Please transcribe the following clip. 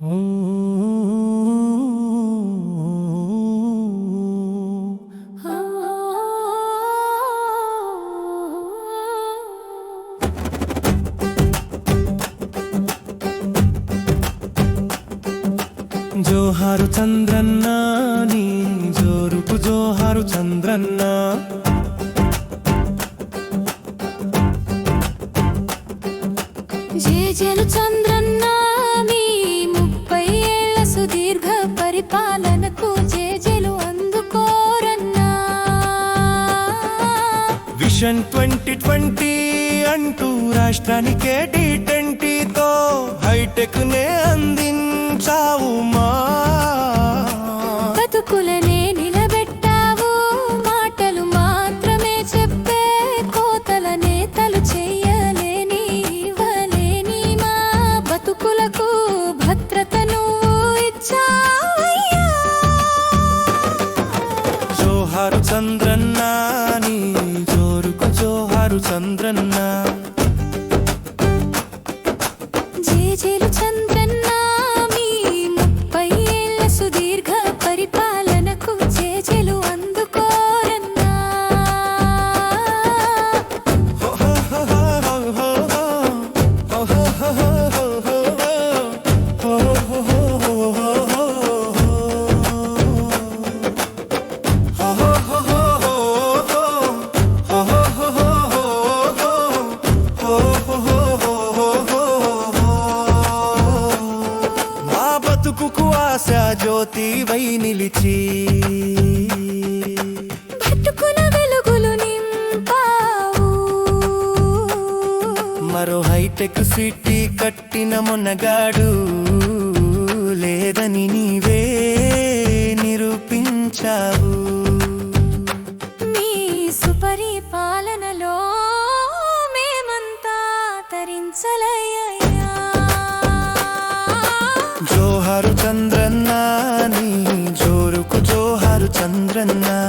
జోహారు చంద్రన్న నీ జోరుకు జోహారు Chandranna. Chandra vision twenty twenty అంటూ రాష్ట్రానికే టీ ట్వంటీతో హైటెక్ నే అందించావు మా బతుకులనే నిలబెట్టావు మాటలు మాత్రమే చెప్పే కోతల నేతలు చెయ్యలేని ఇవ్వలేని మా బతుకులకు భద్రతను ఇచ్చావయ్యా. జోహారు చంద్రన్న చంద్రన్న జేజేలు చంద్రన్న మీ ముప్పై ఏళ్ళ సుదీర్ఘ పరిపాలనకు జేజేలు అందుకోరన్నా మా జ్యోతి వై నిలిచి. మరో హైటెక్ సిటీ కట్టిన మొన్నగాడు లేదని నీవే నిరూపించావు. మీ సుపరిపాలనలో మేమంతా తరించలయ్యా జోహారు చంద్రన్నా నీ జోరుకు జోహారు చంద్రన్నా.